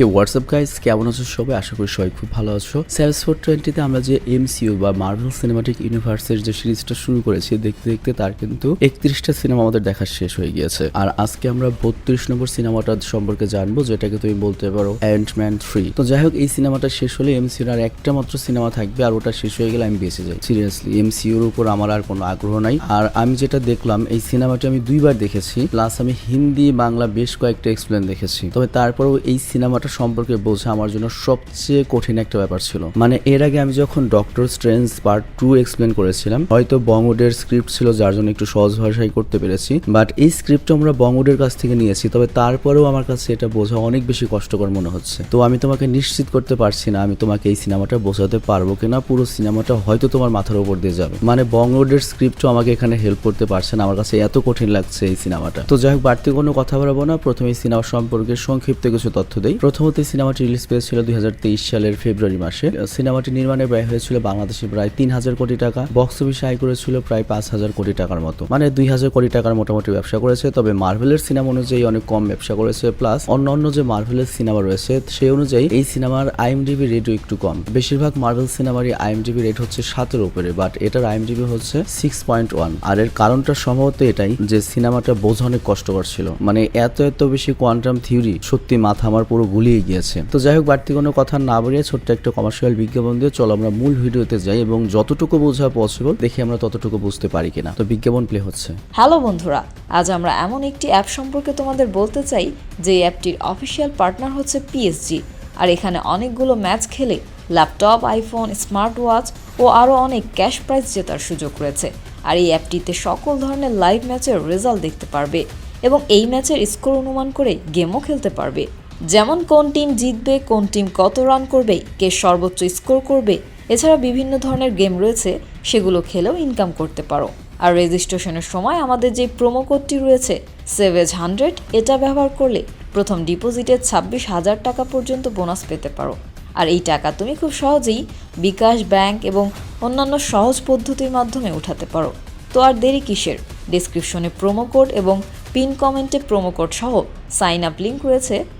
হে WhatsApp guys কেমন আছো সবাই? আশা করি সবাই খুব ভালো আছো। সেলস ফোর টোয়েন্টিতে আমরা যে এমসিইউ বা মার্ভেল সিনেমাটিক ইউনিভার্সের যে সিরিজটা শুরু করেছি, দেখতে দেখতে তার কিন্তু একত্রিশটা সিনেমা আমাদের দেখা শেষ হয়ে গিয়েছে। আর আজকে আমরা বত্রিশ নম্বর সিনেমাটা সম্পর্কে জানব, যেটাকে তুমি বলতে পারো অ্যান্টম্যান থ্রি তো যাই হোক, এই সিনেমাটা শেষ হলে এমসিউর আর একটা মাত্র সিনেমা থাকবে, আর ওটা শেষ হয়ে গেলে আমি বেঁচে যাই। সিরিয়াসলি এমসিউর উপর আমার আর কোনো আগ্রহ নাই। আর আমি যেটা দেখলাম, এই সিনেমাটি আমি দুইবার দেখেছি প্লাস আমি হিন্দি, বাংলা বেশ কয়েকটা এক্সপ্লেন দেখেছি। তবে তারপরেও এই সিনেমাটা সম্পর্কে বোঝা আমার জন্য সবচেয়ে কঠিন একটা ব্যাপার ছিল। মানে এর আগে আমি যখন doctor strange part two explain করেছিলাম, হয়তো বঙ্গডের স্ক্রিপ্ট ছিল যার জন্য একটু সহজ ভাষায় করতে পেরেছি বাট এই স্ক্রিপ্টটা আমরা বঙ্গডের কাছ থেকে নিয়েছি, তবে তারপরেও আমার কাছে এটা বোঝা অনেক বেশি কষ্টকর মনে হচ্ছে। তো আমি তোমাকে নিশ্চিত করতে পারছি না, আমি তোমাকে এই সিনেমাটা বোঝাতে পারব কিনা, পুরো সিনেমাটা হয়তো তোমার মাথার উপর দিয়ে যাবে। মানে বঙ্গডের স্ক্রিপ্টও আমাকে এখানে হেল্প করতে পারছে না, আমার কাছে এত কঠিন লাগছে এই সিনেমাটা। তো যাই হোক, বাড়তি কোনো কথা বলব না, প্রথমে সিনেমা সম্পর্কে সংক্ষিপ্ত কিছু তথ্য দেই। প্রথমত সিনেমাটি রিলিজ পেয়েছিল দু হাজার তেইশ সালের ফেব্রুয়ারি মাসে। সিনেমাটি নির্মাণে ব্যয় হয়েছিল বাংলাদেশে প্রায় তিন হাজার কোটি টাকা। বক্স অফিসে আয় করেছিল প্রায় পাঁচ হাজার কোটি টাকার মতো। মানে দুই হাজার কোটি টাকার মোটামুটি ব্যবসা করেছে, তবে মার্ভেলের সিনেমা অনুযায়ী অনেক কম ব্যবসা করেছে, প্লাস অন্য অন্য যে মার্ভেলের সিনেমা রয়েছে, সেই অনুযায়ী এই সিনেমার আইএমডিবি রেটও একটু কম। বেশিরভাগ মার্ভেল সিনেমারই আইএমডিবি রেট হচ্ছে সাতের উপরে, বাট এটার আইএমডিবি হচ্ছে সিক্স পয়েন্ট ওয়ান আর এর কারণটা সম্ভবত এটাই যে সিনেমাটা বোঝা অনেক কষ্টকর ছিল। মানে এত এত বেশি কোয়ান্টাম থিওরি সত্যি মাথা আমার পুরো গুলিয়ে গিয়েছে। তো যাই হোক বাড়তি কোনো কথা না বাড়িয়ে ছোট্ট একটা কমার্শিয়াল বিজ্ঞাপন দিয়ে চলো আমরা মূল ভিডিওতে যাই এবং যতটুকু বোঝা পসিবল দেখি আমরা ততটুকু বুঝতে পারি কিনা। তো বিজ্ঞাপন প্লে হচ্ছে। হ্যালো বন্ধুরা, আজ আমরা এমন একটি অ্যাপ সম্পর্কে তোমাদের বলতে চাই, যে অ্যাপটির অফিসিয়াল পার্টনার হচ্ছে পিএসজি আর এখানে অনেকগুলো ম্যাচ খেলে ল্যাপটপ আইফোন স্মার্ট ওয়াচ ও আরও অনেক ক্যাশ প্রাইজ জেতার সুযোগ রয়েছে। আর এই অ্যাপটিতে সকল ধরনের লাইভ ম্যাচের রেজাল্ট দেখতে পারবে এবং এই ম্যাচের স্কোর অনুমান করে গেমও খেলতে পারবে। যেমন কোন টিম জিতবে, কোন টিম কত রান করবে, কে সর্বোচ্চ স্কোর করবে, এছাড়া বিভিন্ন ধরনের গেম রয়েছে, সেগুলো খেলেও ইনকাম করতে পারো। আর রেজিস্ট্রেশনের সময় আমাদের যে প্রোমো কোডটি রয়েছে, সেভেজ হান্ড্রেড, এটা ব্যবহার করলে প্রথম ডিপোজিটে ছাব্বিশ হাজার টাকা পর্যন্ত বোনাস পেতে পারো। আর এই টাকা তুমি খুব সহজেই বিকাশ ব্যাংক এবং অন্যান্য সহজ পদ্ধতির মাধ্যমে উঠাতে পারো। তো আর দেরি কিসের? ডিসক্রিপশনে প্রোমো কোড এবং পিন কমেন্টে প্রোমো কোড সহ সাইন আপ লিঙ্ক রয়েছে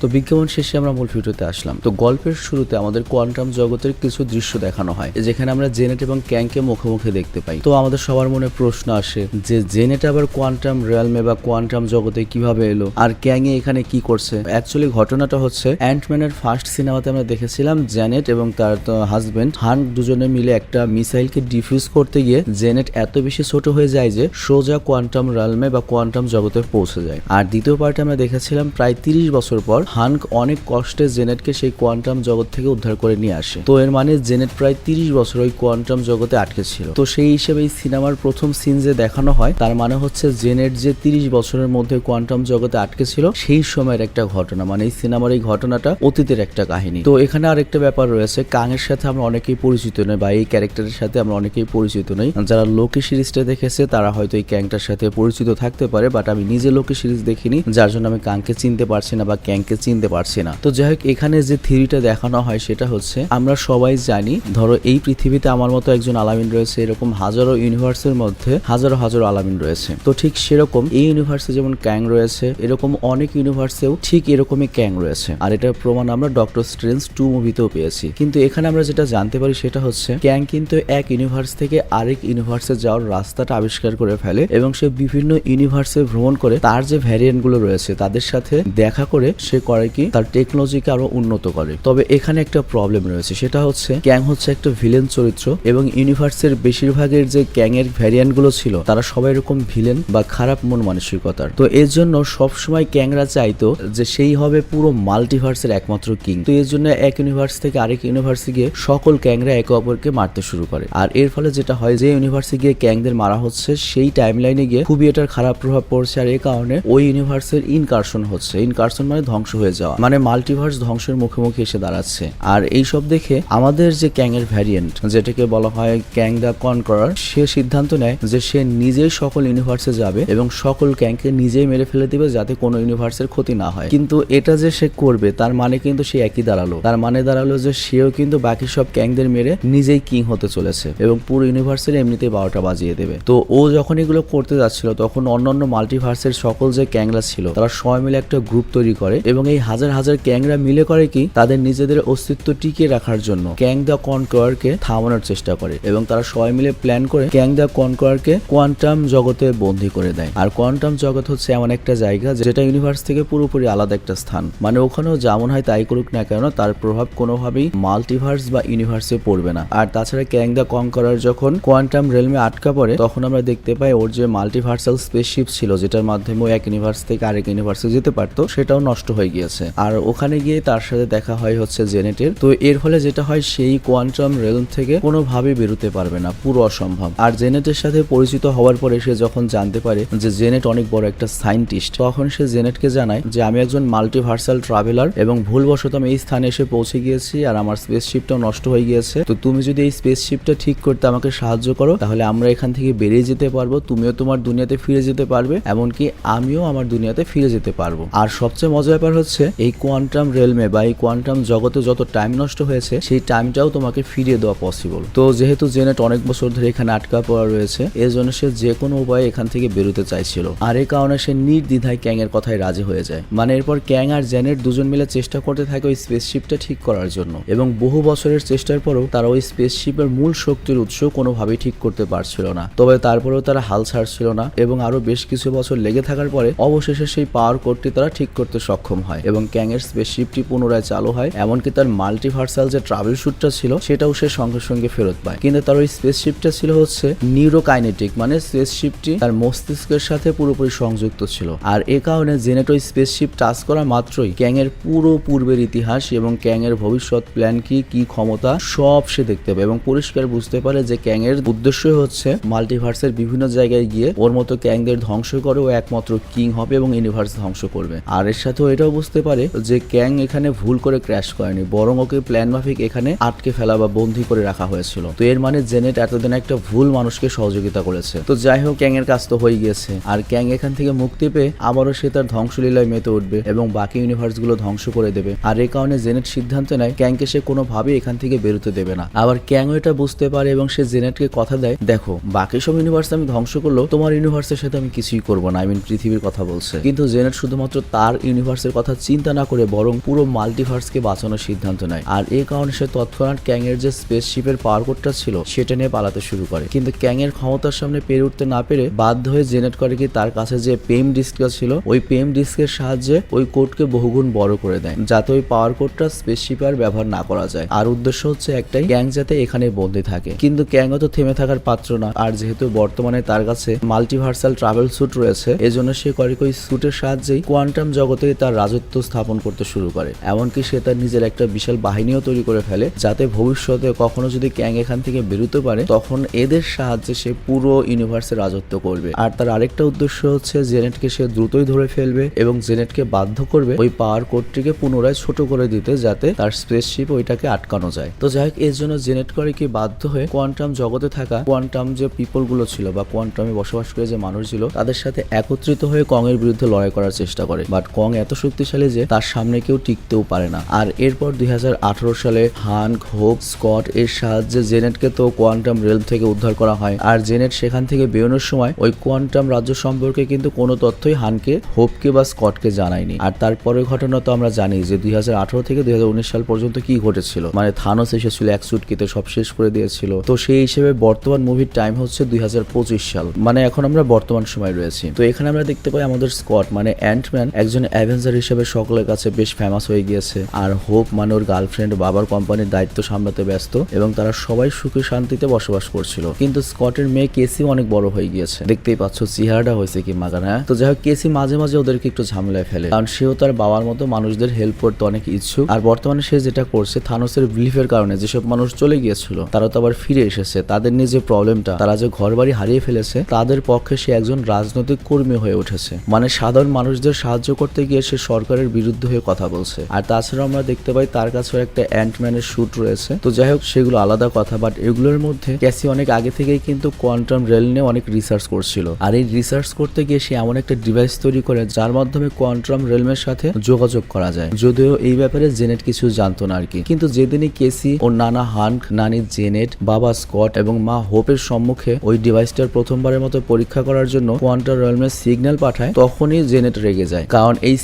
তো বিজ্ঞাপন শেষে আমরা মূল ভিডিওতে আসলাম। তো গল্পের শুরুতে আমাদের কোয়ান্টাম জগতের কিছু দৃশ্য দেখানো হয়, যেখানে আমরা জেনেট এবং ক্যাংকে মুখে মুখে দেখতে পাই। তো আমাদের সবার মনে প্রশ্ন আসে যে জেনেট আবার কোয়ান্টাম রিয়ালমে বা কোয়ান্টাম জগতে কীভাবে এলো? আর ক্যাংয়ে এখানে কি করছে? অ্যাকচুয়ালি ঘটনাটা হচ্ছে অ্যান্টম্যানের ফার্স্ট সিনেমাতে আমরা দেখেছিলাম জেনেট এবং তার হাজবেন্ড হান দুজনে মিলে একটা মিসাইলকে ডিফিউজ করতে গিয়ে জেনেট এত বেশি ছোট হয়ে যায় যে সোজা কোয়ান্টাম রিয়ালমে বা কোয়ান্টাম জগতে পৌঁছে যায়। আর দ্বিতীয় পার্টে আমরা দেখেছিলাম প্রায় তিরিশ বছর পর হানক অনেক কষ্টে জেনেটকে সেই কোয়ান্টাম জগৎ থেকে উদ্ধার করে নিয়ে আসে। তো এর মানে জেনেট প্রায় তিরিশ বছর ওই কোয়ান্টাম জগতে আটকে ছিল। তো সেই হিসেবে এই সিনেমার প্রথম সিন যে দেখানো হয়, তার মানে হচ্ছে জেনেট যে তিরিশ বছরের মধ্যে কোয়ান্টাম জগতে আটকে ছিল, সেই সময়ের একটা ঘটনা। মানে এই সিনেমার এই ঘটনাটা অতীতের একটা কাহিনী। তো এখানে আরেকটা ব্যাপার রয়েছে কাং এর সাথে আমরা অনেকেই পরিচিত নই বা এই ক্যারেক্টারের সাথে আমরা অনেকেই পরিচিত নই। যারা লোকি সিরিজটা দেখেছে, তারা হয়তো এই ক্যাংটার সাথে পরিচিত থাকতে পারে, বাট আমি নিজে লোকি সিরিজ দেখিনি, যার জন্য আমি কাংকে চিনতে পারছি না বা ক্যাংকে চিনতে পারছি না। তো যাই হোক এখানে যে থিওরিটা দেখানো হয় সেটা হচ্ছে, আমরা সবাই জানি, ধরো এই পৃথিবীতে আমার মতো একজন আলামিন রয়েছে, এরকম হাজারো ইউনিভার্সের মধ্যে হাজারো হাজারো আলামিন রয়েছে। তো ঠিক সেরকম এই ইউনিভার্সে যেমন ক্যাং রয়েছে, এরকম অনেক ইউনিভার্সেও ঠিক এরকমই ক্যাং রয়েছে। আর এটার প্রমাণ আমরা ডক্টর স্ট্রেঞ্জ টু মুভিতেও পেয়েছি। কিন্তু এখানে আমরা যেটা জানতে পারি সেটা হচ্ছে ক্যাং কিন্তু এক ইউনিভার্স থেকে আরেক ইউনিভার্সে যাওয়ার রাস্তাটা আবিষ্কার করে ফেলে এবং সে বিভিন্ন ইউনিভার্সে ভ্রমণ করে, তার যে ভ্যারিয়েন্টগুলো রয়েছে, তাদের সাথে দেখা করে সে করে কি? তার টেকনোলজিকে আরও উন্নত করে। তবে এখানে একটা প্রবলেম রয়েছে, সেটা হচ্ছে ক্যাং হচ্ছে একটা ভিলেন চরিত্র এবং ইউনিভার্সের বেশিরভাগের যে ক্যাং এর ভ্যারিয়েন্টগুলো ছিল, তারা সবাই এরকম ভিলেন বা খারাপ মন মানসিকতার। তো এর জন্য সবসময় ক্যাংরা চাইতো যে সেই হবে পুরো মাল্টিভার্সের একমাত্র কিং তো এর জন্য এক ইউনিভার্স থেকে আরেক ইউনিভার্সে গিয়ে সকল ক্যাংরা একে অপরকে মারতে শুরু করে। আর এর ফলে যেটা হয়, যে ইউনিভার্সে গিয়ে ক্যাংদের মারা হচ্ছে, সেই টাইম লাইনে গিয়ে খুবই এটার খারাপ প্রভাব পড়ছে। আর এই কারণে ওই ইউনিভার্সের ইনকারশন হচ্ছে। ইনকারশন মানে ধ্বংস হয়ে যাওয়া। মানে মাল্টিভার্স ধ্বংসের মুখোমুখি এসে দাঁড়াচ্ছে। আর এই সব দেখে আমাদের যে ক্যাং এর ভ্যারিয়েন্ট যেটাকে বলা হয় ক্যাং দ্য কনকরার, সে সিদ্ধান্ত নেয় যে সে নিজেই সকল ইউনিভার্সে যাবে এবং সকল ক্যাংকে নিজেই মেরে ফেলে দিবে যাতে কোনো ইউনিভার্সের ক্ষতি না হয়। কিন্তু এটা যে সে করবে, তার মানে কিন্তু সে একই দাঁড়াল। তার মানে দাঁড়াল যে সেও কিন্তু বাকি সব ক্যাংদের মেরে নিজেই কিং হতে চলেছে এবং পুরো ইউনিভার্সের এমনিতেই বারোটা বাজিয়ে দেবে। তো ও যখন এগুলো করতে যাচ্ছিল, তখন অন্যান্য মাল্টিভার্সের সকল যে ক্যাংরা ছিল, তারা সবাই মিলে একটা গ্রুপ তৈরি করে এবং এই হাজার হাজার ক্যাংরা মিলে করে কি তাদের নিজেদের অস্তিত্ব টিকিয়ে রাখার জন্য ক্যাং দ্য কনকোয়ারকে থামানোর চেষ্টা করে এবং তারা সবাই মিলে প্ল্যান করে ক্যাং দ্য কনকোয়ারকে কোয়ান্টাম জগতে বন্দি করে দেয়। আর কোয়ান্টাম জগৎ হচ্ছে এমন একটা জায়গা যেটা ইউনিভার্স থেকে পুরোপুরি আলাদা একটা স্থান। মানে ওখানেও যেমন হয় তাই করুক না কেন তার প্রভাব কোনোভাবেই মাল্টিভার্স বা ইউনিভার্সে পড়বে না। আর তাছাড়া ক্যাং দ্য কনকরার যখন কোয়ান্টাম রেলমে আটকা পড়ে, তখন আমরা দেখতে পাই ওর যে মাল্টিভার্সাল স্পেসশিপ ছিল, যেটার মাধ্যমে ও এক ইউনিভার্স থেকে আরেক ইউনিভার্সে যেতে পারতো, সেটাও নষ্ট হয়ে গিয়েছে। আর ওখানে গিয়ে তার সাথে দেখা হয় হচ্ছে জেনেটের। তো এর ফলে যেটা হয়, সেই কোয়ান্টাম রেলম থেকে কোনোভাবেই বেরোতে পারবে না, পুরো অসম্ভব। আর জেনেটের সাথে পরিচিত হওয়ার পরে সে যখন জানতে পারে যে জেনেট অনেক বড় একটা সায়েন্টিস্ট তখন সে জেনেটকে জানায় যে, আমি একজন মাল্টিভার্সাল ট্রাভেলার এবং ভুলবশত আমি এই স্থানে এসে পৌঁছে গিয়েছি আর আমার স্পেসশিপটাও নষ্ট হয়ে গিয়েছে। তো তুমি যদি এই স্পেসশিপটা ঠিক করতে আমাকে সাহায্য করো, তাহলে আমরা এখান থেকে বেরিয়ে যেতে পারব, তুমিও তোমার দুনিয়াতে ফিরে যেতে পারবে, এমনকি আমিও আমার দুনিয়াতে ফিরে যেতে পারব। আর সবচেয়ে মজার ব্যাপার হচ্ছে এই কোয়ান্টাম রেলমে বা এই কোয়ান্টাম জগতে যত টাইম নষ্ট হয়েছে, সেই টাইমটাও তোমাকে ফিরিয়ে দেওয়া পসিবল তো যেহেতু জেনেট অনেক বছর ধরে এখানে আটকা পড়া রয়েছে এর জন্য সে যে কোনো উপায়ে এখান থেকে বেরোতে চাইছিল। আর এই কারণে সে নির্দ্বিধায় ক্যাং এর কথায় রাজি হয়ে যায়। মানে এরপর ক্যাং আর জেনেট দুজন মিলে চেষ্টা করতে থাকে ওই স্পেসশিপটা ঠিক করার জন্য। এবং বহু বছরের চেষ্টার পরেও তারা ওই স্পেসশিপের মূল শক্তির উৎস কোনোভাবেই ঠিক করতে পারছিল না। তবে তারপরেও তারা হাল ছাড়ছিল না এবং আরও বেশ কিছু বছর লেগে থাকার পরে অবশেষে সেই পাওয়ার কোডটি তারা ঠিক করতে সক্ষম হয়। এবং ক্যাং এর স্পেসশিপটি পুনরায় চালু হয়। এমনকি তার মাল্টিভার্সাল যে ট্রাভেল শুটটা ছিল, সেটাও সে সঙ্গে সঙ্গে ফেরত পায়। কিন্তু তার ওই স্পেসশিপটা ছিল হচ্ছে নিউরোকাইনেটিক মানে স্পেসশিপটি তার মস্তিষ্কের সাথে পুরোপুরি সংযুক্ত ছিল। আর এ কারণে জেনেট ওই স্পেসশিপ টাচ করা মাত্রই ক্যাং এর পুরো পূর্বের ইতিহাস এবং ক্যাং এর ভবিষ্যৎ প্ল্যান কি কি ক্ষমতা, সব সে দেখতে পায় এবং পরিষ্কার বুঝতে পারে যে ক্যাং এর উদ্দেশ্যই হচ্ছে মাল্টিভার্সের বিভিন্ন জায়গায় গিয়ে ওর মতো ক্যাংদের ধ্বংস করে ও একমাত্র কিং হবে এবং ইউনিভার্স ধ্বংস করবে। আর এর সাথেও এটাও বুঝতে পারে যে ক্যাং এখানে ভুল করে ক্র্যাশ করেনি, বরং ওকে প্ল্যান মাফিক এখানে আটকে ফেলা বা বন্দি করে রাখা হয়েছিল। তো এর মানে জেনেট এতদিন একটা ভুল মানুষকে সহযোগিতা করেছে। তো যাই হোক ক্যাং এর কাজ তো হয়ে গিয়েছে। আর ক্যাং এখান থেকে মুক্তি পেয়ে আবারও সে তার ধ্বংসলীলায় মেতে উঠবে এবং বাকি ইউনিভার্সগুলো ধ্বংস করে দেবে। আর এই কারণে জেনেট সিদ্ধান্ত নেয়, ক্যাংকে সে কোনোভাবেই এখান থেকে বেরোতে দেবে না। আবার ক্যাংও এটা বুঝতে পারে এবং সে জেনেটকে কথা দেয়, দেখো, বাকি সব ইউনিভার্স আমি ধ্বংস করল তোমার ইউনিভার্সের সাথে আমি কিছুই করব না। আই মিন পৃথিবীর কথা বলছে। কিন্তু জেনেট শুধুমাত্র তার ইউনিভার্সের কথা চিন্তা না করে বরং পুরো মাল্টিভার্সকে বাঁচানোর সিদ্ধান্ত নেয়। আর এই কারণে সে তৎক্ষণাৎ ক্যাং এর যে স্পেসশিপের পাওয়ার কোডটা ছিল, সেটা নিয়ে পালাতে শুরু করে। কিন্তু ক্যাং এর ক্ষমতার সামনে পেরে উঠতে না পেরে বাধ্য হয়ে জেনেট করে কি তার কাছে যে পেম ডিস্কটা ছিল, ওই পেম ডিস্কের সাহায্যে ওই কোডকে বহুগুণ বড় করে দেয়, যাতে ওই পাওয়ার কোডটা স্পেসশিপে আর ব্যবহার না করা যায়। আর উদ্দেশ্য হচ্ছে একটাই, ক্যাং যাতে এখানে বন্দি থাকে। কিন্তু ক্যাংও তো থেমে থাকার পাত্র না। আর যেহেতু বর্তমানে তার কাছে মাল্টিভার্সাল ট্রাভেল স্যুট রয়েছে, এজন্য সে করে ওই স্যুটের সাহায্যেই কোয়ান্টাম জগতে তার রাজত্ব স্থাপন করতে শুরু করে। এমনকি সে তার নিজের একটা বিশাল বাহিনীও তৈরি করে ফেলে, যাতে ভবিষ্যতে কখনো যদি ক্যাং এখান থেকে বেরোতে পারে, তখন এদের সাহায্যে সে পুরো ইউনিভার্সে রাজত্ব করবে। আর তার আরেকটা উদ্দেশ্য হচ্ছে জেনেটকে সে দ্রুতই ধরে ফেলবে এবং জেনেটকে বাধ্য করবে ওই পাওয়ার কোডটিকে পুনরায় ছোট করে দিতে, যাতে তার স্পেসশিপ ওইটাকে আটকানো যায়। তো যাই হোক, এর জন্য জেনেট করে কি বাধ্য হয়ে কোয়ান্টাম জগতে থাকা কোয়ান্টাম যে পিপলগুলো ছিল বা কোয়ান্টামে বসবাস করে যে মানুষ ছিল, তাদের সাথে একত্রিত হয়ে কং এর বিরুদ্ধে লড়াই করার চেষ্টা করে। বাট কং এত শক্তিশালী যে তার সামনে কেউ টিকতেও পারে না। আর এরপর দুই হাজার আঠারো সালে হান হোপ স্কট এর সাহায্যে জেনেটকে তো কোয়ান্টাম রেল থেকে উদ্ধার করা হয়। আর জেনেট সেখান থেকে বেরোনোর সময় ওই কোয়ান্টাম রাজ্য সম্পর্কে কিন্তু কোনো তথ্যই হানকে, হোপকে বা স্কটকে জানায়নি। আর তারপরের ঘটনা তো আমরা জানি যে দুই হাজার আঠারো থেকে দুই হাজার উনিশ সাল পর্যন্ত কি ঘটেছিল। মানে থানোস এসেছিল এক চুটকিতে, সব শেষ করে দিয়েছিল। তো সেই হিসেবে বর্তমান মুভির টাইম হচ্ছে দুই হাজার পঁচিশ সাল। মানে এখন আমরা বর্তমান সময় রয়েছি। তো এখানে আমরা দেখতে পাই আমাদের স্কট মানে অ্যান্টম্যান, একজন অ্যাভেঞ্জার হিসেবে সকলের কাছে বেশ ফেমাস হয়ে গিয়েছে। আর হোপ মানে ওর গার্লফ্রেন্ড বাবার কোম্পানির দায়িত্ব সামলাতে ব্যস্ত এবং তারা সবাই সুখে শান্তিতে বসবাস করছিল। কিন্তু স্কটের মেয়ে কেসি অনেক বড় হয়ে গিয়েছে। দেখতেই পাচ্ছ চেহারাটা হয়েছে কি মাগান। হ্যাঁ তো যাই হোক কেসি মাঝে মাঝে ওদেরকে একটু ঝামেলায় ফেলে। কারণ সেও তার বাবার মতো মানুষদের হেল্প করতে অনেক ইচ্ছুক। আর বর্তমানে সে যেটা করছে থানোসের বিলিফের কারণে যেসব মানুষ চলে গিয়েছিল, তারা তো আবার ফিরে এসেছে। তাদের নিয়ে যে প্রবলেমটা তারা যে ঘর বাড়ি হারিয়ে ফেলেছে, তাদের পক্ষে সে একজন রাজনৈতিক কর্মী হয়ে উঠেছে। মানে সাধারণ মানুষদের সাহায্য করতে গিয়ে সে সরকারের বিরুদ্ধে হয়ে কথা বলছে। আর তাছাড়া আমরা দেখতে পাই তার কাছেও একটা অ্যান্টম্যানের শুট রয়েছে। তো যাই হোক, সেগুলো আলাদা কথা বাট এগুলোর মধ্যে ক্যাসি অনেক আগে থেকেই কিন্তু কোয়ান্টাম রেল নিয়ে অনেক রিসার্চ করছিল। আর এই রিসার্চ করতে গিয়ে সে এমন একটা ডিভাইস তৈরি করে যার মাধ্যমে কোয়ান্টাম রেলমের সাথে যোগাযোগ করা যায়। যদিও এই ব্যাপারে জেনেট কিছু জানতো না আর কি কিন্তু যেদিনই কেসি ও নানা হানক নানি জেনেট বাবা স্কট এবং মা হোপের সম্মুখে ওই ডিভাইসটার প্রথমবারের মতো পরীক্ষা করার জন্য কোয়ান্টাম রেলমের সিগন্যাল পাঠায়, তখনই জেনেট রেগে যায়। কারণ এই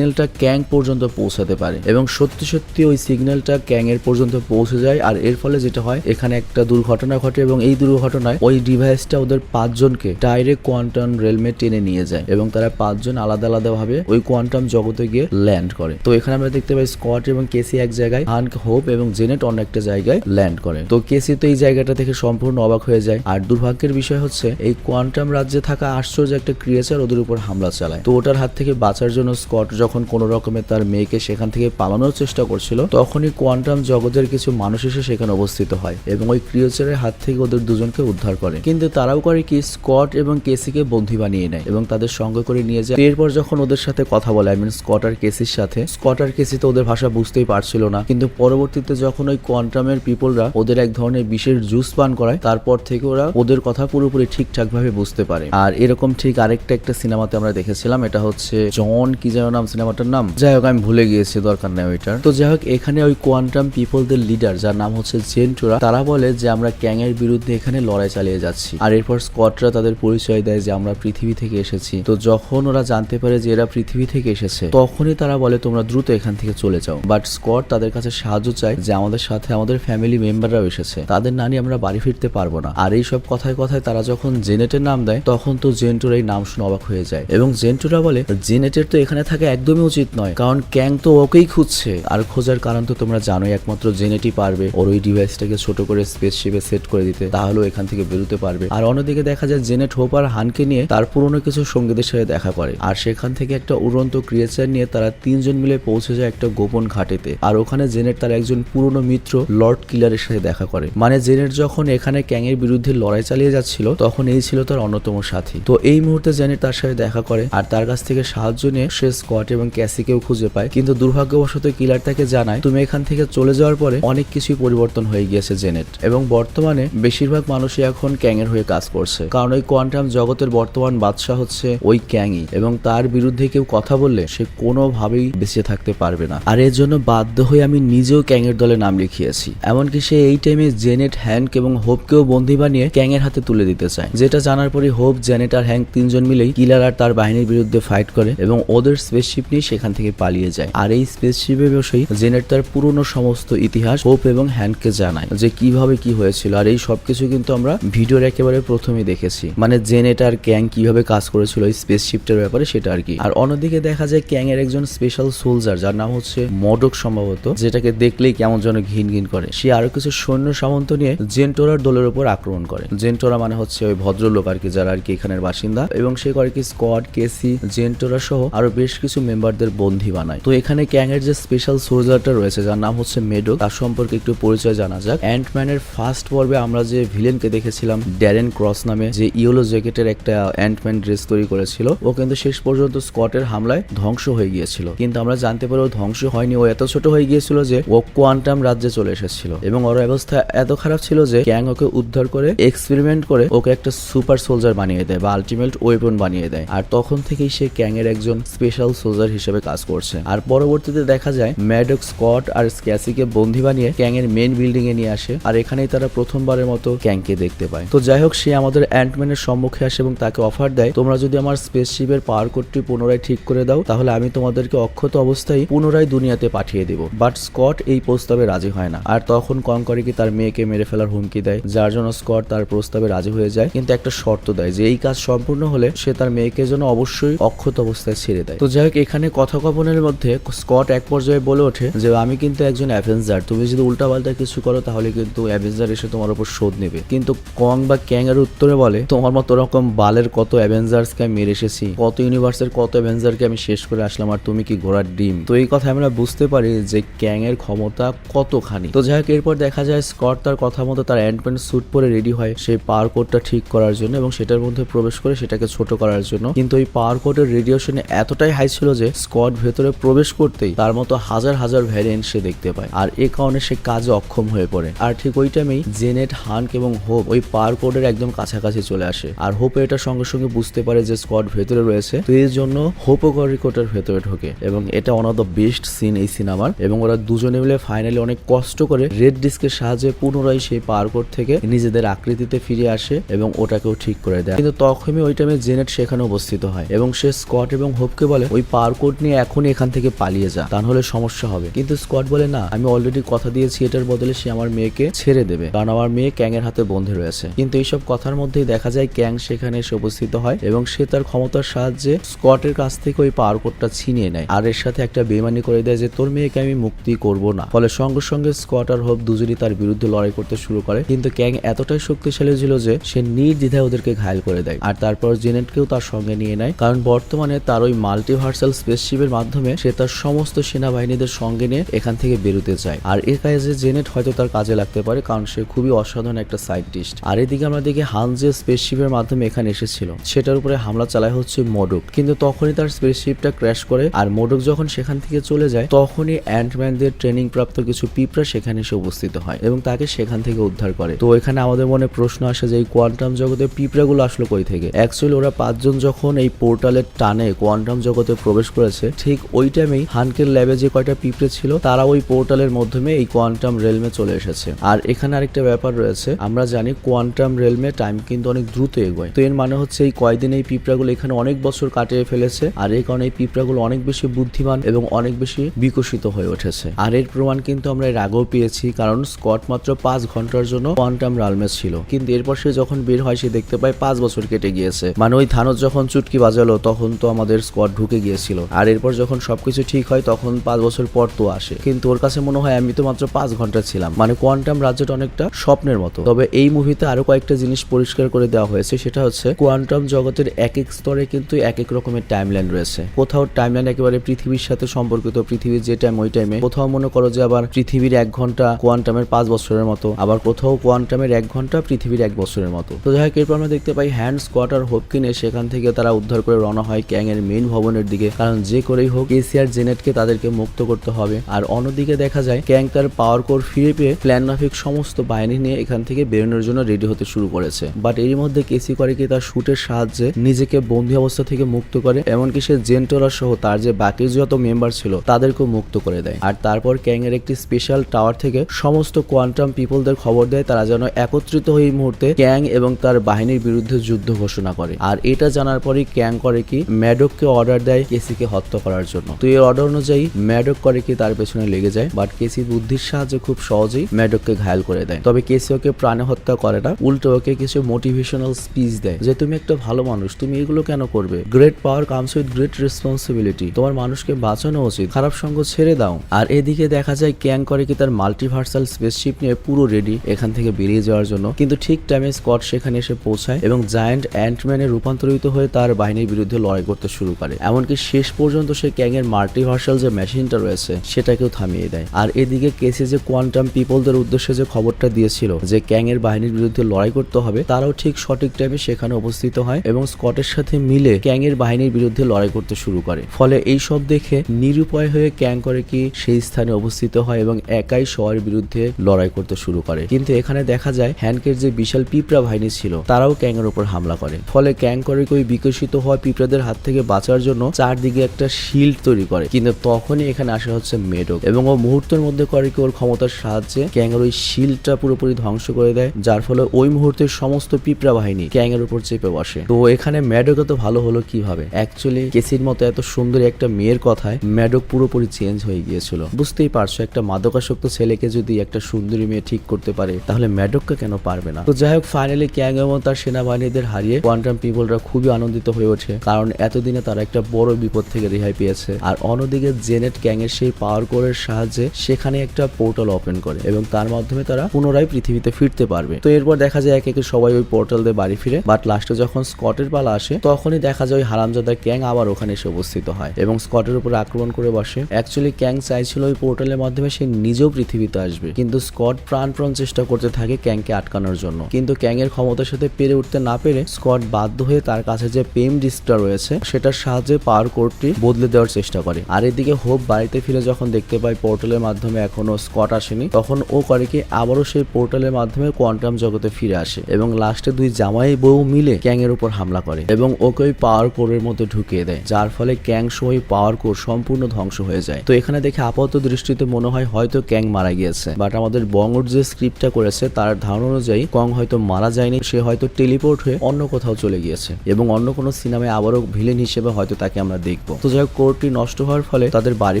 সিগন্যালটা ক্যাং পর্যন্ত পৌঁছাতে পারে এবং সত্যি সত্যি ওই সিগন্যালটা ক্যাং এর পর্যন্ত পৌঁছে যায়। আর এর ফলে যেটা হয়, এখানে একটা দুর্ঘটনা ঘটে এবং এই দুর্ঘটনায় ওই ডিভাইসটা ওদের পাঁচজনকে ডাইরেক্ট কোয়ান্টাম রেলমে টেনে নিয়ে যায় এবং তারা পাঁচজন আলাদা আলাদা ভাবে ওই কোয়ান্টাম জগতে গিয়ে ল্যান্ড করে। তো এখানে আমরা দেখতে পাই স্কট এবং কেসি এক জায়গায়, হানক, হোপ এবং জেনেট অন্য একটা জায়গায় ল্যান্ড করে। তো কেসি তো এই জায়গাটা থেকে সম্পূর্ণ অবাক হয়ে যায়। আর দুর্ভাগ্যের বিষয় হচ্ছে, এই কোয়ান্টাম রাজ্যে থাকা আশ্চর্য একটা ক্রিয়েচার ওদের উপর হামলা চালায়। তো ওটার হাত থেকে বাঁচার জন্য স্কট যখন কোনো রকমে তার মেয়েকে সেখান থেকে পালানোর চেষ্টা করছিল, তখনই কোয়ান্টাম জগতের কিছু মানুষ এসে সেখানে অবস্থিত হয় এবং ওই ক্রিয়েচারের হাত থেকে ওদের দুজনকে উদ্ধার করে। কিন্তু তারাও করে কি, স্কট এবং কেসিকে বন্দী বানিয়ে নেয় এবং তাদের সঙ্গে করে নিয়ে যায়। এরপর যখন ওদের সাথে কথা বলে, আই মিন স্কট আর কেসির সাথে, স্কট আর কেসি তো ওদের ভাষা বুঝতেই পারছিল না। কিন্তু পরবর্তীতে যখন ওই কোয়ান্টামের পিপলরা ওদের এক ধরনের বিশেষ জুস পান করায়, তারপর থেকে ওরা ওদের কথা পুরোপুরি ঠিকঠাক ভাবে বুঝতে পারে। আর এরকম ঠিক আরেকটা একটা সিনেমাতে আমরা দেখেছিলাম, এটা হচ্ছে জন, কি যেন নাম সিনেমাটার নাম। যাই হোক, আমি ভুলে গিয়েছি, দরকার নেই ওইটার। তো যাই হোক, এখানে ওই কোয়ান্টাম পিপলদের লিডার, যার নাম হচ্ছে জেন্টুরা তারা বলে যে আমরা ক্যাং এর বিরুদ্ধে এখানে লড়াই চালিয়ে যাচ্ছি। আর এরপর স্কটরা তাদের পরিচয় দেয় যে আমরা পৃথিবী থেকে এসেছি। তো যখন ওরা জানতে পারে যে এরা পৃথিবী থেকে এসেছে, তখনই তারা বলে, তোমরা দ্রুত এখান থেকে চলে যাও। বাট স্কট তাদের কাছে সাহায্য চায় যে আমাদের সাথে আমাদের ফ্যামিলি মেম্বাররাও এসেছে। তাদের নানি আমরা বাড়ি ফিরতে পারব না। আর এই সব কথায় কথায় তারা যখন জেনেটের নাম দেয়, তখন তো জেন্টুর এই নাম শুনে অবাক হয়ে যায়। এবং জেন্টুরা বলে, জেনেটের তো এখানে থাকা একদমই উচিত নয়। কারণ ক্যাং তো ওকেই খুঁজছে। আর খোঁজার কারণ তো তোমরা জানোই, একমাত্র জেনেটই পারবে ওর ওই ডিভাইসটাকে ছোট করে স্পেসশিপে সেট করে দিতে। তাহলেও এখান থেকে বেরোতে পারবে। আর অন্যদিকে দেখা যায়, জেনেট হোপ আর হানকে নিয়ে তার পুরনো কিছু সঙ্গীদের সাথে দেখা করে। আর সেখান থেকে একটা উড়ন্ত ক্রিয়েচার নিয়ে তারা তিনজন মিলে পৌঁছে যায় একটা গোপন ঘাটেতে। আর ওখানে জেনেট তার একজন পুরনো মিত্র লর্ড কিলারের সাথে দেখা করে। মানে জেনেট যখন এখানে ক্যাং এর বিরুদ্ধে লড়াই চালিয়ে যাচ্ছিল, তখন এই ছিল তার অন্যতম সাথী। তো এই মুহূর্তে জেনেট তার সাথে দেখা করে আর তার কাছ থেকে সাহায্য নিয়ে সে স্কট এবং ক্যাসিকেও খুঁজে পায়। কিন্তু দুর্ভাগ্যবশত কিলার তাকে জানায়, তুমি এখান থেকে চলে যাওয়ার পরে অনেক কিছুই পরিবর্তন হয়ে গিয়েছে জেনেট। এবং বর্তমানে বেশিরভাগ মানুষই এখন ক্যাং এর হয়ে কাজ করছে। কারণ ওই কোয়ান্টাম জগতের বর্তমান বাদশাহ হচ্ছে ওই ক্যাংই এবং তার বিরুদ্ধে কেউ কথা বললে সে কোনোভাবেই বেঁচে থাকতে পারবে না। আর এর জন্য বাধ্য হয়ে আমি নিজেও ক্যাং এর দলে নাম লিখিয়েছি। এমনকি সে এই টাইমে জেনেট হ্যাঙ্ক এবং হোপকেও বন্দী বানিয়ে ক্যাং এর হাতে তুলে দিতে চায়। যেটা জানার পরে হোপ, জেনেট আর হ্যাঙ্ক তিনজন মিলেই কিলার আর তার বাহিনীর বিরুদ্ধে ফাইট করে এবং ওদের স্পেসশিপ নিয়ে সেখান থেকে পালিয়ে যায়। আর এই স্পেসশিপে বসেই জেনেট তার পুরনো সমস্ত ইতিহাস হোপ এবং হ্যান্ডকে জানায় যে কীভাবে কি হয়েছিল। আর এই সবকিছু কিন্তু আমরা ভিডিওর একেবারে প্রথমে দেখেছি। মানে জেনেট আর ক্যাং কীভাবে কাজ করেছিল এই স্পেসশিপটার ব্যাপারে সেটা আর কি। আর অন্যদিকে দেখা যায় ক্যাং এর একজন স্পেশাল সোলজার যার নাম হচ্ছে মডক সম্ভবত, যেটাকে দেখলেই কেমন যেন ঘিন ঘিন করে। সে আরও কিছু সৈন্য সামন্ত নিয়ে জেন্টোরার দলের উপর আক্রমণ করে। জেন্টোরা মানে হচ্ছে ওই ভদ্রলোক আর কি, যারা আর কি এখানের বাসিন্দা। এবং সে করে কি স্কোয়াড কেসি জেন্টোরা সহ আরও বেশ কিছু মেম্বারদের বন্দী বানায়। তো এখানে ক্যাং এর যে স্পেশাল সোলজারটা রয়েছে, যার নাম হচ্ছে মেডো, তার সম্পর্কে একটু পরিচয় জানা যাক। অ্যান্টম্যানের ফার্স্ট পর্বে আমরা যে ভিলেনকে দেখেছিলাম ড্যারেন ক্রস নামে, যে ইয়েলো জ্যাকেটের একটা অ্যান্টম্যান ড্রেস তৈরি করেছিল, ও কিন্তু শেষ পর্যন্ত স্কটের হামলায় ধ্বংস হয়ে গিয়েছিল। কিন্তু আমরা জানতে পারি ও ধ্বংস হয়নি, ও এত ছোট হয়ে গিয়েছিল যে ও কোয়ান্টাম রাজ্যে চলে এসেছিল। এবং ওর অবস্থা এত খারাপ ছিল যে ক্যাং ওকে উদ্ধার করে এক্সপেরিমেন্ট করে, ওকে একটা সুপার সোলজার বানিয়ে দেয় বা আলটিমেট ওয়েপন বানিয়ে দেয়। আর তখন থেকেই সে ক্যাং এর একজন স্পেশাল সোলজার হিসেবে কাজ করছে। আর পরবর্তীতে দেখা যায় ম্যাডক স্কট আর স্ক্যাসিকে বন্দি বানিয়ে ক্যাং এর মেন বিল্ডিং এ নিয়ে আসে, আর এখানেই তারা প্রথমবারের মতো ক্যাংকে দেখতে পায়। তো যাই হোক, সে আমাদের অ্যান্টম্যানের সম্মুখে আসে এবং তাকে অফার দেয়, তোমরা যদি আমার স্পেসশিপের পাওয়ার কোডটি পুনরায় ঠিক করে দাও, তাহলে আমি তোমাদেরকে অক্ষত অবস্থায় পুনরায় দুনিয়াতে পাঠিয়ে দিব। বাট স্কট এই প্রস্তাবে রাজি হয় না। আর তখন কম করে কি তার মেয়েকে মেরে ফেলার হুমকি দেয়, যার জন্য স্কট তার প্রস্তাবে রাজি হয়ে যায়, কিন্তু একটা শর্ত দেয় যে এই কাজ সম্পূর্ণ হলে সে তার মেয়েকে যেন অবশ্যই অক্ষত অবস্থায় ছেড়ে দেয়। তো যাই হোক, এখানে কথোপকথনের মধ্যে স্কট এক পর্যায়ে বলে ওঠে যে, আমি কিন্তু একজন অ্যাভেঞ্জার। তুমি যদি উল্টাপাল্টা কিছু করো, তাহলে কিন্তু অ্যাভেঞ্জার এসে তোমার উপর শোধ নেবে। কিন্তু কং বা ক্যাং এর উত্তরে বলে, তোমার মতো রকম বালের কত অ্যাভেঞ্জার্সকে আমি মেরে এসেছি, কত ইউনিভার্সের কত অ্যাভেঞ্জারকে আমি শেষ করে আসলাম, আর তুমি কি ঘোড়ার ডিম? তো এই কথা আমরা বুঝতে পারি যে ক্যাং এর ক্ষমতা কতখানি। তো যাই হোক, এরপর দেখা যায় স্কট তার কথা মতো তার অ্যান্টম্যান স্যুট পরে রেডি হয় সেই পাওয়ার কোডটা ঠিক করার জন্য এবং সেটার মধ্যে প্রবেশ করে সেটাকে ছোট করার জন্য। কিন্তু ওই পাওয়ার কোডের রেডিয়েশন এতটাই হাই ছিল যে স্কট ভেতরে প্রবেশ করতেই তার মতো হাজার হাজার ভ্যারিয়েন্ট সে দেখতে পায়। আর এ কারণে সে কাজে অক্ষম হয়ে পড়ে। আর ঠিক ওই টাইমেই জেনেট হানক এবং হোপ ওই পার কোডের একদম কাছাকাছি চলে আসে। আর হোপ এটা সঙ্গে সঙ্গে বুঝতে পারে যে স্কট ভেতরে রয়েছে। তো এর জন্য হোপও গরিকোটার ভেতরে ঢোকে এবং এটা one of the best scene এই সিনেমার এবং ওরা দুজনে মিলে ফাইনালি অনেক কষ্ট করে রেড ডিস্কের সাহায্যে পুনরায় সেই পার কোড থেকে নিজেদের আকৃতিতে ফিরে আসে এবং ওটাকেও ঠিক করে দেয়। কিন্তু তখনই ওই টাইমে জেনেট সেখানে উপস্থিত হয় এবং সে স্কট এবং হোপকে বলে ওই পার কোড নিয়ে এখনই এখান থেকে পালিয়ে যা, তা হলে সমস্যা হবে। কিন্তু স্কট বলে, না, আমি অলরেডি কথা দিয়েছি, এটার বদলে সে আমার মেয়েকে ছেড়ে দেবে। কারণ আমার মেয়ে ক্যাং এর হাতে বন্ধে রয়েছে। কিন্তু এইসব কথার মধ্যেই দেখা যায় ক্যাং সেখানে এসে উপস্থিত হয় এবং সে তার ক্ষমতার সাহায্যে স্কটের কাছ থেকে ওই পাওয়ার কোডটা ছিনিয়ে নেয়। আর এর সাথে একটা বেমানি করে দেয় যে, তোর মেয়েকে আমি মুক্তি করব না। ফলে সঙ্গে সঙ্গে স্কট আর হোপ দুজনই তার বিরুদ্ধে লড়াই করতে শুরু করে। কিন্তু ক্যাং এতটাই শক্তিশালী ছিল যে, সে নির্দ্বিধায় ওদেরকে ঘায়ল করে দেয়। আর তারপর জেনেটকেও তার সঙ্গে নিয়ে নেয়। কারণ বর্তমানে তার ওই মাল্টিভার্সাল স্পেসশিপের মাধ্যমে সে তার সমস্ত সেনাবাহিনীদের সঙ্গে নিয়ে এখান থেকে বেরোতে চায় আর এর কাজে জেনেট হয়তো তার কাজে লাগতে পারে, কারণ সে খুবই অসাধারণ একটা সাইন্টিস্ট আর এদিকে আমরা দেখি হান যে স্পেসশিপের মাধ্যমে এখানে এসেছিল, সেটার উপরে হামলা চালায় হচ্ছে মোডক কিন্তু তখনই তার স্পেসশিপটা ক্র্যাশ করে, আর মোডক যখন সেখান থেকে চলে যায়, তখনই অ্যান্টম্যানদের ট্রেনিং প্রাপ্ত কিছু পিঁপড়া সেখানে এসে উপস্থিত হয় এবং তাকে সেখান থেকে উদ্ধার করে। তো এখানে আমাদের মনে প্রশ্ন আসে যে এই কোয়ান্টাম জগতে পিঁপড়াগুলো আসলো কই থেকে? অ্যাকচুয়ালি ওরা পাঁচজন যখন এই পোর্টালের টানে কোয়ান্টাম জগতে প্রবেশ করেছে, ঠিক ওই টাইমেই হানকের ল্যাবে যে কয়টা পিঁপড়ে ছিল, তারা ওই পোর্টালের মাধ্যমে এই কোয়ান্টাম রেলমে চলে এসেছে। আর এখানে আরেকটা ব্যাপার রয়েছে, আমরা জানি কোয়ান্টাম রেলমে টাইম কিন্তু অনেক দ্রুত এগোয়। তো এর মানে হচ্ছে এই কয়দিন এই পিঁপড়াগুলো এখানে অনেক বছর কাটিয়ে ফেলেছে, আর এই কারণে এই পিঁপড়াগুলো অনেক বেশি বুদ্ধিমান এবং অনেক বেশি বিকশিত হয়ে উঠেছে। আর এর প্রমাণ কিন্তু আমরা এর আগেও পেয়েছি, কারণ স্কট মাত্র পাঁচ ঘণ্টার জন্য কোয়ান্টাম রালমে ছিল। কিন্তু এরপর সে যখন বের হয়, সে দেখতে পায় পাঁচ বছর কেটে গিয়েছে। মানে ওই থানস যখন চুটকি বাজালো, তখন তো আমাদের স্কট ঢুকে গিয়েছিল। আর এরপর যখন সবকিছু ঠিক হয়, তখন পাঁচ বছর পর তো আসে। কিন্তু ওর কাছে মনে হয় আমি তো মাত্র পাঁচ ঘণ্টা ছিলাম। মানে কোয়ান্টাম রাজ্যটা অনেকটা স্বপ্নের মতো। তবে এই মুভিতে আরও কয়েকটা জিনিস পরিষ্কার করে দেওয়া হয়েছে, সেটা হচ্ছে কোয়ান্টাম জগতের এক এক স্তরে কিন্তু এক এক রকমের টাইমলাইন রয়েছে। কোথাও টাইমলাইন একেবারে পৃথিবীর সাথে সম্পর্কিত, পৃথিবীর যে টাইম ওই টাইমে। কোথাও মনে করো যে আবার পৃথিবীর এক ঘণ্টা কোয়ান্টামের পাঁচ বছরের মতো। আবার কোথাও কোয়ান্টামের এক ঘণ্টা পৃথিবীর এক বছরের মতো। তো যাই হোক, এরপর আমরা দেখতে পাই হ্যান্ড স্কোয়াট আর হোপকিনে সেখান থেকে তারা উদ্ধার করে রওনা হয় ক্যাং এর মেইন ভবনের দিকে। কারণ যে করেই হোক এসিআর জেনেটকে তাদেরকে মুক্ত করতে হবে। আর অন্যদিকে দেখা যায় ক্যাং তার পাওয়ার কোর ফিরে পেয়ে প্ল্যান মাফিক সমস্ত বাহিনী নিয়ে এখান থেকে বেরোনোর জন্য রেডি হতে শুরু করেছে। বাট এরই মধ্যে কেসি করে কি তার শুটের সাহায্যে নিজেকে বন্দী অবস্থা থেকে মুক্ত করে, এমনকি সে জেন্টোরা সহ তার যে বাকি যত মেম্বার ছিল, তাদেরকেও মুক্ত করে দেয়। আর তারপর ক্যাং এর একটি স্পেশাল টাওয়ার থেকে সমস্ত কোয়ান্টাম পিপলদের খবর দেয়, তারা যেন একত্রিত হয়ে এই মুহূর্তে ক্যাং এবং তার বাহিনীর বিরুদ্ধে যুদ্ধ ঘোষণা করে। আর এটা জানার পরই ক্যাং করে কি ম্যাডককে অর্ডার দেয় কেসিকে হত্যা করার জন্য। তো এই অর্ডার অনুযায়ী ম্যাডক করে কি তার পেছনে লেগে যায় বাট কেসি বুদ্ধির সাহায্যে খুব সহজেই ম্যাডককে ঘায়াল করে দেয়। তবে কেসি ওকে প্রাণে হত্যা করে না, উল্টো ওকে কিছু মোটিভেশনাল স্পিচ দেয়, যে তুমি একটা ভালো মানুষ, তুমি এগুলো কেন করবে? Great power comes with great responsibility তোমার মানুষকে বাঁচানো উচিত, খারাপ সঙ্গ ছেড়ে দাও। আর এদিকে দেখা যায় ক্যাং করে কি তার মাল্টিভার্সাল স্পেসশিপ নিয়ে পুরো রেডি এখান থেকে বেরিয়ে যাওয়ার জন্য। কিন্তু ঠিক টাইমে স্কট সেখানে এসে পৌঁছায় এবং জায়ান্ট অ্যান্টম্যানে রূপান্তরিত হয়ে তার বাহিনীর বিরুদ্ধে লড়াই করতে শুরু করে। এমনকি শেষ পর্যন্ত সে ক্যাং এর মাল্টিভার্সাল যে মেশিনটা রয়েছে, সেটাকেও থামিয়ে দেয়। আর এদিকে কেসে যে কোয়ান্টাম পিপলদের উদ্দেশ্যে যে খবরটা দিয়েছিল, যে ক্যাং এর বাহিনীর বিরুদ্ধে লড়াই করতে হবে, তারাও ঠিক সঠিক টাইমে সেখানে উপস্থিত হয় এবং স্কটের সাথে মিলে ক্যাং এর বাহিনীর বিরুদ্ধে লড়াই করতে শুরু করে। ফলে এই সব দেখে নিরুপায় হয়ে ক্যাং করে কি সেই স্থানে উপস্থিত হয় এবং একাই শহরের বিরুদ্ধে লড়াই করতে শুরু করে। কিন্তু এখানে দেখা যায়, হ্যানকের যে বিশাল পিঁপড়া বাহিনী ছিল, তারাও ক্যাং এর উপর হামলা করে। ফলে ক্যাং করে ওই বিকশিত হওয়া পিঁপড়াদের হাত থেকে বাঁচার জন্য চারদিকে একটা শিল্ড তৈরি করে। কিন্তু তখনই এখানে আসা হচ্ছে মেডক এবং ও মুহূর্তের মধ্যে করে কি ওর ক্ষমতার সাহায্যে ক্যাং এর ওই শিল্ডটা পুরোপুরি ধ্বংস করে দেয়, যার ফলে ওই মুহূর্তে সমস্ত পিঁপড়া বাহিনী ক্যাং উপর চেপে বসে। তো এখানে ম্যাডক তো ভালো হলো কীভাবে? অ্যাকচুয়ালি কেসির মতো এত সুন্দরী একটা মেয়ের কথায় ম্যাডক পুরোপুরি চেঞ্জ হয়ে গিয়েছিল। বুঝতেই পারছ, একটা মাদকাসক্ত ছেলেকে যদি একটা সুন্দরী মেয়ে ঠিক করতে পারে, তাহলে ম্যাডককে কেন পারবে না? তো যাই হোক ফাইনালি ক্যাং এবং তার সেনাবাহিনীদের হারিয়ে কোয়ান্টাম পিপলরা খুবই আনন্দিত হয়ে ওঠে, কারণ এতদিনে তারা একটা বড় বিপদ থেকে রেহাই পেয়েছে। আর অন্যদিকে জেনেট ক্যাং এর সেই পাওয়ার কোরের সাহায্যে সেখানে একটা পোর্টাল ওপেন করে এবং তার মাধ্যমে তারা পুনরায় পৃথিবীতে ফিরতে পারবে। তো এরপর দেখা যায় এক একে সবাই ওই পোর্টাল দিয়ে বাড়ি ফিরে বাট লাস্টে যখন স্কটের পালা আসে, তখনই দেখা যায় ওই হারামজাদা ক্যাং আবার ওখানে এসে উপস্থিত হয় এবং স্কটের উপর আক্রমণ করে বসে। অ্যাকচুয়ালি ক্যাং চাইছিল ওই পোর্টালের মাধ্যমে সে নিজেও পৃথিবীতে আসবে, কিন্তু স্কট প্রাণপ্রাণ চেষ্টা করতে থাকে ক্যাংকে আটকানোর জন্য। কিন্তু ক্যাং এর ক্ষমতার সাথে পেরে উঠতে না পেরে স্কট বাধ্য হয়ে তার কাছে যে পেম ডিস্কটা রয়েছে, সেটার সাহায্যে পাওয়ার কোডটা সবটি বদলে দেওয়ার চেষ্টা করে। আর এদিকে হোপ বাড়িতে ফিরে যখন দেখতে পায় পোর্টালের মাধ্যমে এখনও স্কট আসেনি, তখন ও করে কি আবারও সেই পোর্টালের মাধ্যমে কোয়ান্টাম জগতে ফিরে আসে এবং লাস্টে দুই জামাই বউ মিলে ক্যাং এর উপর হামলা করে এবং ওকে ওই পাওয়ার কোরের মধ্যে ঢুকিয়ে দেয়, যার ফলে ক্যাং সময় পাওয়ার কোর সম্পূর্ণ ধ্বংস হয়ে যায়। তো এখানে দেখে আপাতত দৃষ্টিতে মনে হয় হয়তো ক্যাং মারা গিয়েছে বাট আমাদের বঙ্গর যে স্ক্রিপ্টটা করেছে, তার ধারণা অনুযায়ী কং হয়তো মারা যায়নি, সে হয়তো টেলিপোর্ট হয়ে অন্য কোথাও চলে গিয়েছে এবং অন্য কোনো সিনেমায় আবারও ভিলেন হিসেবে হয়তো তাকে আমরা দেখব। তো যাই হোক নষ্ট হওয়ার ফলে তাদের বাড়ি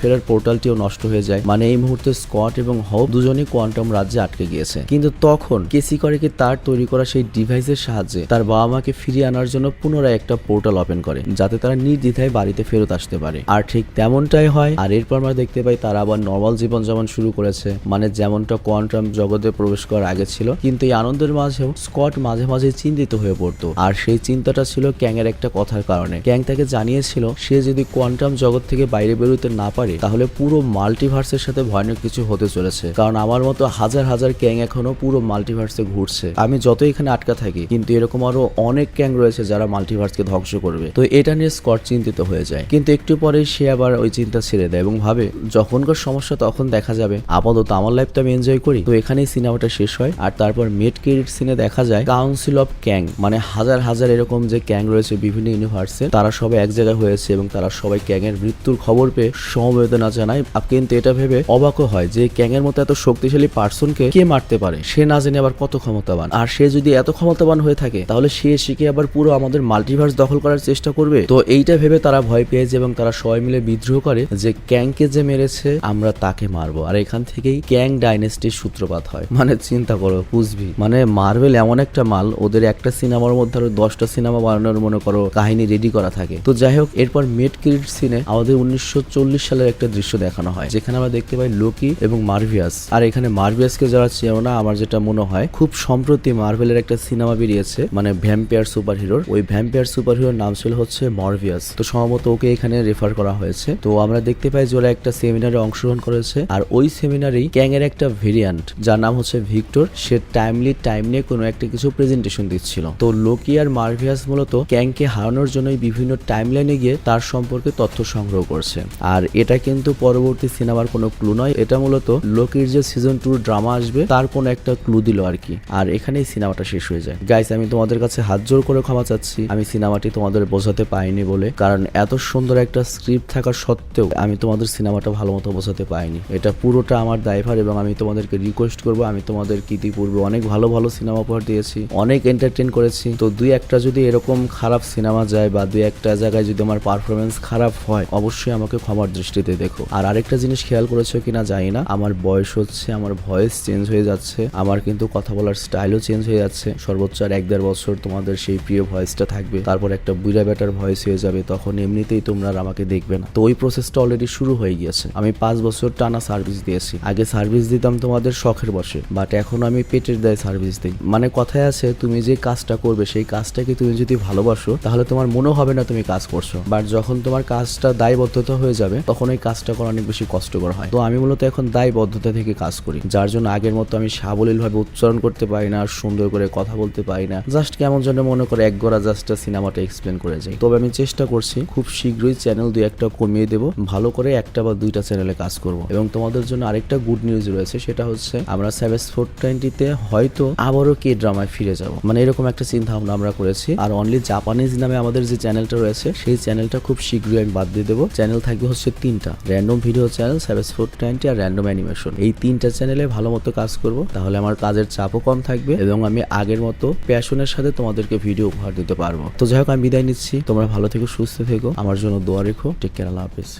ফেরার পোর্টালটিও নষ্ট হয়ে যায়। মানে এই মুহূর্তে স্কট এবং হোপ দুজনেই কোয়ান্টাম রাজ্যে আটকে গিয়েছে। কিন্তু তখন কেসি করে কি তার তৈরি করা সেই ডিভাইসের সাহায্যে তার বাবা মাকে ফিরিয়ে আনার জন্য পুনরায় একটা পোর্টাল ওপেন করে, যাতে তারা নির্দ্বিধায় বাড়িতে ফেরত আসতে পারে। আর ঠিক তেমনটাই হয়, আর এরপর আমরা দেখতে পাই তারা আবার নর্মাল জীবন যেমন শুরু করেছে। মানে যেমনটা কোয়ান্টাম জগতে প্রবেশ করার আগে ছিল, কিন্তু এই আনন্দের মাঝেও স্কট মাঝে মাঝে চিন্তিত হয়ে পড়তো। আর সেই চিন্তাটা ছিল ক্যাং এর একটা কথার কারণে। ক্যাং তাকে জানিয়েছিল, সে যদি কোয়ান্টাম জগৎ থেকে বাইরে বেরোতে না পারে, তাহলে পুরো মাল্টিভার্সের সাথে ভয়ানক কিছু হতে চলেছে। কারণ আমার মতো হাজার হাজার ক্যাং এখনও পুরো মাল্টিভার্সে ঘুরছে। আমি যত এখানে আটকা থাকি, কিন্তু এরকম আরও অনেক ক্যাং রয়েছে যারা মাল্টিভার্সকে ধ্বংস করবে। তো এটা নিয়ে স্কট চিন্তিত হয়ে যায়। কিন্তু একটু পরে সে আবার ওই চিন্তা ছেড়ে দেয় এবং ভাবে, যখনকার সমস্যা তখন দেখা যাবে। আপাতত আমার লাইফ তো আমি এনজয় করি। তো এখানেই সিনেমাটা শেষ হয়। আর তারপর মেড ক্রেডিট সিনে দেখা যায় কাউন্সিল অফ ক্যাং মানে হাজার হাজার এরকম যে ক্যাং রয়েছে বিভিন্ন ইউনিভার্সে তারা সবাই এক জায়গায় হয়েছে এবং তারা সবাই ক্যাং এর মৃত্যুর খবর পেয়ে সমবেদনা জানায়। কিন্তু এটা ভেবে অবাকও হয় যে ক্যাং এর মতো এত শক্তিশালী পার্সনকে কে মারতে পারে? সে না জানে আবার কত ক্ষমতাবান। আর সে যদি এত ক্ষমতাবান হয়ে থাকে, তাহলে সে শিখে আবার পুরো আমাদের মাল্টিভার্স দখল করার চেষ্টা করবে? তো এইটা ভেবে তারা ভয় পেয়েছে এবং তারা সবাই মিলে বিদ্রোহ করে যে ক্যাংকে যে মেরেছে, আমরা তাকে মারবো। আর এখান থেকেই ক্যাং ডাইনেস্টির সূত্রপাত হয়। মানে চিন্তা করো, বুঝবি? মানে মার্বেল এমন একটা মাল, ওদের একটা সিনেমার মধ্যে আরও দশটা সিনেমা বানানোর মনে করো কাহিনী রেডি করা থাকে। তো যাই হোক, এরপর মেড ক্রিড সিনে আমাদের উনিশশো চল্লিশ সালের একটা দৃশ্য দেখানো হয়, যেখানে আমরা দেখতে পাই লোকি এবং মার্ভিয়াস আর এখানে মার্ভিয়াসকে যারা চেনো না, আমার যেটা মনে হয়, খুব সম্প্রতি মার্ভেলের একটা সিনেমা বেরিয়েছে মানে ভ্যাম্পিয়ার সুপার হিরোর ওই ভ্যাম্পিয়ার সুপার হিরোর নাম ছিল হচ্ছে মার্ভিয়াস তো সম্ভবত ওকে এখানে রেফার করা হয়েছে। তো আমরা দেখতে পাই যে ওরা একটা সেমিনারে অংশগ্রহণ করেছে, আর ওই সেমিনারেই ক্যাং এর একটা ভেরিয়েন্ট যার নাম হচ্ছে ভিক্টর সে টাইমলি টাইম নিয়ে কোনো একটা কিছু প্রেজেন্টেশন দিচ্ছিল। তো লোকি আর মার্ভিয়াস মূলত ক্যাংকে হারানোর জন্যই বিভিন্ন টাইম লাইনে গিয়ে তার সম্পর্কে তথ্য সংগ্রহ করছে। আর এটা কিন্তু পরবর্তী সিনেমার কোনো ক্লু নয়। এটা মূলত লোকির যে সিজন টু ড্রামা আসবে, তার কোনো একটা ক্লু দিল আর কি। আর এখানেই সিনেমাটা শেষ হয়ে যায়। গাইস আমি তোমাদের কাছে হাত জোর করে ক্ষমা চাচ্ছি। আমি সিনেমাটি তোমাদের বোঝাতে পাইনি বলে। কারণ এত সুন্দর একটা স্ক্রিপ্ট থাকা সত্ত্বেও আমি তোমাদের সিনেমাটা ভালো মতো বোঝাতে পাইনি। এটা পুরোটা আমার দায়ভার এবং আমি তোমাদেরকে রিকোয়েস্ট করব। আমি তোমাদের ইতিপূর্বে অনেক ভালো ভালো সিনেমা উপহার দিয়েছি। অনেক এন্টারটেন করেছি। তো দুই একটা যদি এরকম খারাপ সিনেমা যায় বা দুই একটা জায়গায় যদি আমার পারফরমেন্স খারাপ হয়, অবশ্যই আমাকে ক্ষমার দৃষ্টিতে দেখো। আর আরেকটা জিনিস খেয়াল করেছ কিনা জানি না, আমার বয়স হচ্ছে, আমার ভয়েস চেঞ্জ হয়ে যাচ্ছে, আমার কিন্তু কথা বলার স্টাইলও চেঞ্জ হয়ে যাচ্ছে। সর্বোচ্চ আর এক দেড় বছর তোমাদের সেই প্রিয় ভয়েসটা থাকবে। তারপর একটা বুড়া বেটার ভয়েস হয়ে যাবে, তখন এমনিতেই তোমরা আর আমাকে দেখবে না। তো ওই প্রসেসটা অলরেডি শুরু হয়ে গিয়েছে। আমি পাঁচ বছর টানা সার্ভিস দিয়েছি। আগে সার্ভিস দিতাম তোমাদের শখের বসে বাট এখন আমি পেটের দায় সার্ভিস দিই। মানে কথায় আছে, তুমি যে কাজটা করবে, সেই কাজটাকে তুমি যদি ভালোবাসো, তাহলে তোমার মনে হবে না তুমি কাজ করছ। বাট যখন তোমার কাজটা দায়বদ্ধতা হয়ে যাবে, তখন ওই কাজটা করা অনেক বেশি কষ্টকর হয়। তো আমি মূলত এখন দায়বদ্ধতা থেকে কাজ করি, যার জন্য আগের মতো আমি সাবলীল ভাবে উচ্চারণ করতে পারি না, সুন্দর করে কথা বলতে পারি না জাস্ট কেমন যেন মনে করে এক গড়া জাস্ট সিনেমাটা এক্সপ্লেন করে যাই। তবে আমি চেষ্টা করছি, খুব শীঘ্রই চ্যানেল দুই একটা কমিয়ে দেবো, ভালো করে একটা বা দুইটা চ্যানেলে কাজ করব। এবং তোমাদের জন্য আরেকটা গুড নিউজ রয়েছে, সেটা হচ্ছে আমরা সেভেস ফোর টোয়েন্টিতে হয়তো আবারও কে ড্রামায় ফিরে যাব। মানে এরকম একটা চিন্তা ভাবনা আমরা করেছি, আর অনলি জাপানিজ নামে আমাদের যে চ্যানেলটা রয়েছে, সেই চ্যানেলটা খুব শীঘ্রই আমি বাদ দিয়ে দেবো। চ্যানেল থাকবে হচ্ছে তিনটা। Random video channel seven four twenty আর র্যান্ডম অ্যানিমেশন এই তিনটা চ্যানেলে ভালো মতো কাজ করব। তাহলে আমার কাজের চাপও কম থাকবে এবং আমি আগের মতো প্যাশনের সাথে তোমাদেরকে ভিডিও উপহার দিতে পারব। তো যাই হোক, আমি বিদায় নিচ্ছি। তোমরা ভালো থেকো, সুস্থ থেকো। আমার জন্য দোয়া রেখো। টেক কেয়ার আল্লাহ হাফিজ।